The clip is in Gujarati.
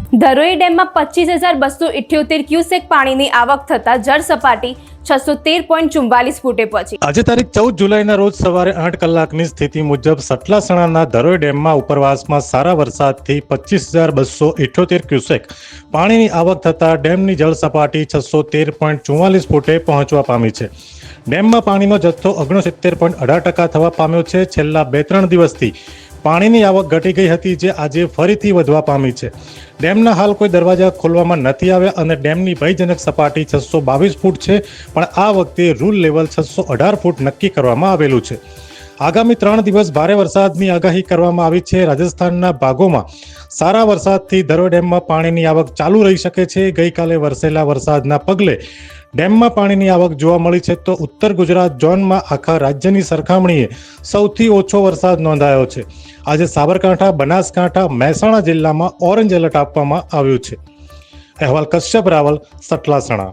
ધરોઈ ડેમમાં પચીસ હજાર બસો ઇઠ્યોતેર ક્યુસેક પાણીની આવક થતાં જળ સપાટી છસો તેર પોઈન્ટ ચુમ્બાલીસ ફૂટે પહોંચી. આજે તારીખ ચૌદ જુલાઈના રોજ સવારે આઠ કલાકની સ્થિતિ મુજબ સટલાસણાના ધરોઈ ડેમમાં ઉપરવાસમાં સારા વરસાદથી પચીસ હજાર બસો ઇઠ્યોતેર ક્યુસેક પાણીની આવક થતાં ડેમની જળ સપાટી છસો તેર પોઈન્ટ ચુમ્માલીસ ફૂટે પહોંચવા પામી છે. ડેમમાં પાણીનો જથ્થો ઓગણસિત્તેર પોઈન્ટ અઢાર ટકા થવા પામ્યો છે. છેલ્લા બે ત્રણ દિવસથી પાણીની આવક ઘટી ગઈ હતી જે આજે ફરીથી વધવા પામી છે. ડેમના હાલ કોઈ દરવાજા ખોલવામાં નથી આવ્યા અને ડેમની ભયજનક સપાટી છસો બાવીસ ફૂટ છે, પણ આ વખતે રૂલ લેવલ છસો અઢાર ફૂટ નક્કી કરવામાં આવેલું છે. આગામી ત્રણ દિવસ ભારે વરસાદની આગાહી કરવામાં આવી છે. રાજસ્થાનના ભાગોમાં સારા વરસાદથી ધરો ડેમમાં પાણીની આવક ચાલુ રહી શકે છે. ગઈકાલે વરસેલા વરસાદના પગલે ડેમમાં પાણીની આવક જોવા મળી છે તો ઉત્તર ગુજરાત ઝોનમાં આખા રાજ્યની સરખામણીએ સૌથી ઓછો વરસાદ નોંધાયો છે. આજે સાબરકાંઠા, બનાસકાંઠા, મહેસાણા જિલ્લામાં ઓરેન્જ એલર્ટ આપવામાં આવ્યું છે. અહેવાલ કશ્યપ રાવલ સટલાસણા